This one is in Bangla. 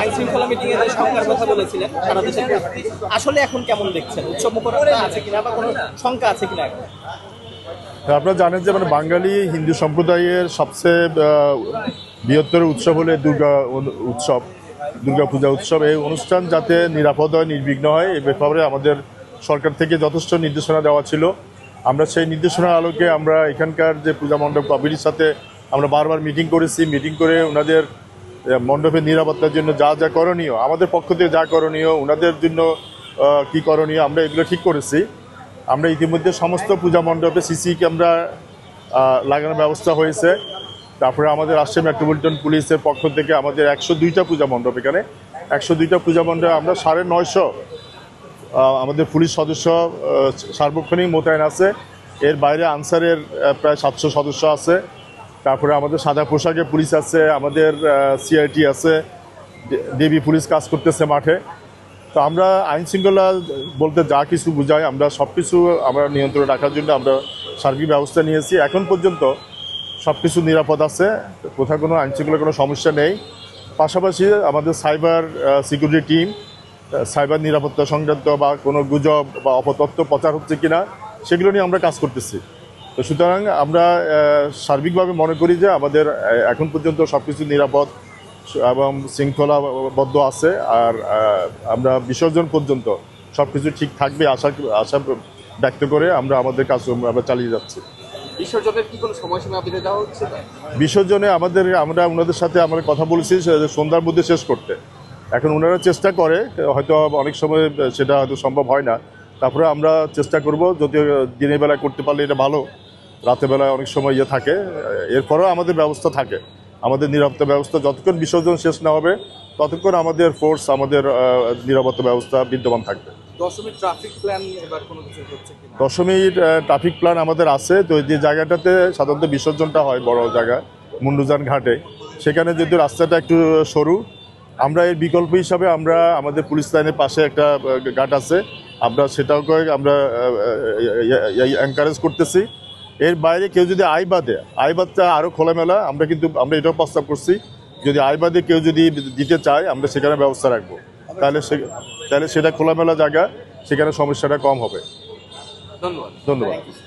আইন শৃঙ্খলা শঙ্কার কথা বলেছিলেন, সারা দেশের আসলে এখন কেমন দেখছেন? উৎসব আছে কিনা বা কোনো শঙ্কা আছে কিনা এখন? আপনারা জানেন যে মানে বাঙালি হিন্দু সম্প্রদায়ের সবচেয়ে বৃহত্তর উৎসব হলে দুর্গা উৎসব দুর্গা পূজা উৎসব। এই অনুষ্ঠান যাতে নিরাপদ হয়, নির্বিঘ্ন হয় এই ব্যাপারে আমাদের সরকার থেকে যথেষ্ট নির্দেশনা দেওয়া ছিল। আমরা সেই নির্দেশনার আলোকে আমরা এখানকার যে পূজা মণ্ডপ কমিটির সাথে আমরা বারবার মিটিং করেছি। মিটিং করে ওনাদের মণ্ডপের নিরাপত্তার জন্য যা যা করণীয়, আমাদের পক্ষ থেকে যা করণীয় ওনাদের জন্য কি করণীয়, আমরা এগুলো ঠিক করেছি। আমরা ইতিমধ্যে সমস্ত পূজা মণ্ডপে সিসি ক্যামেরা লাগানোর ব্যবস্থা হয়েছে। তারপরে আমাদের রাজশাহী মেট্রোপলিটন পুলিশের পক্ষ থেকে আমাদের একশো দুইটা পূজা মণ্ডপ এখানে। একশো দুইটা পূজা মণ্ডপে আমরা সাড়ে নয়শো আমাদের পুলিশ সদস্য সার্বক্ষণিক মোতায়েন আছে। এর বাইরে আনসারের প্রায় সাতশো সদস্য আছে। তারপরে আমাদের সাদা পোশাকে পুলিশ আছে, আমাদের সিআইটি আছে, ডে- দেবী পুলিশ কাজ করতেছে মাঠে। তো আমরা আইন শৃঙ্খলা বলতে যা কিছু বুঝাই, আমরা সব কিছু আমরা নিয়ন্ত্রণে রাখার জন্য আমরা সার্বিক ব্যবস্থা নিয়েছি। এখন পর্যন্ত সব কিছু নিরাপদ আছে, কোথাও কোনো আইন শৃঙ্খলার কোনো সমস্যা নেই। পাশাপাশি আমাদের সাইবার সিকিউরিটি টিম সাইবার নিরাপত্তা সংক্রান্ত বা কোনো গুজব বা অপতত্ত্ব প্রচার হচ্ছে কিনা, সেগুলো নিয়ে আমরা কাজ করতেছি। তো সুতরাং আমরা সার্বিকভাবে মনে করি যে আমাদের এখন পর্যন্ত সব কিছু নিরাপদ এবং শৃঙ্খলাবদ্ধ আছে আর আমরা বিসর্জন পর্যন্ত সব কিছু ঠিক থাকবে আশা আশা ব্যক্ত করে আমরা আমাদের কাজ আমরা চালিয়ে যাচ্ছি। বিসর্জনের কি কোনো সময়সীমা বেঁধে দেওয়া হচ্ছে? বিসর্জনে আমাদের আমরা ওনাদের সাথে আমরা কথা বলেছি সন্ধ্যার মধ্যে শেষ করতে। এখন ওনারা চেষ্টা করে হয়তো অনেক সময় সেটা হয়তো সম্ভব হয় না। তারপরে আমরা চেষ্টা করব যদি দিনের বেলায় করতে পারলে এটা ভালো রাতের বেলায় অনেক সময় ইয়ে থাকে এরপরেও আমাদের ব্যবস্থা থাকে। আমাদের নিরাপত্তা ব্যবস্থা যতক্ষণ বিসর্জন শেষ না হবে ততক্ষণ আমাদের ফোর্স আমাদের নিরাপত্তা ব্যবস্থা বিদ্যমান থাকবে। দশমীর ট্রাফিক প্ল্যান এবার কোনো কিছু হচ্ছে দশমীর ট্রাফিক প্ল্যান আমাদের আছে তো যে জায়গাটাতে সাধারণত বিসর্জনটা হয় বড় জায়গা মুন্ডুজান ঘাটে। সেখানে যদি রাস্তাটা একটু সরু আমরা এর বিকল্প হিসাবে আমরা আমাদের পুলিশ লাইনের পাশে একটা ঘাট আছে। আমরা সেটাও আমরা এনকারেজ করতেছি। এর বাইরে কেউ যদি আই বাদে আই বাদটা আরও খোলামেলা আমরা কিন্তু আমরা এটাও প্রস্তাব করছি। যদি আই বাদে কেউ যদি দিতে চায় আমরা সেখানে ব্যবস্থা রাখব। তাহলে সে তাহলে সেটা খোলামেলা জায়গা সেখানে সমস্যাটা কম হবে। ধন্যবাদ। ধন্যবাদ।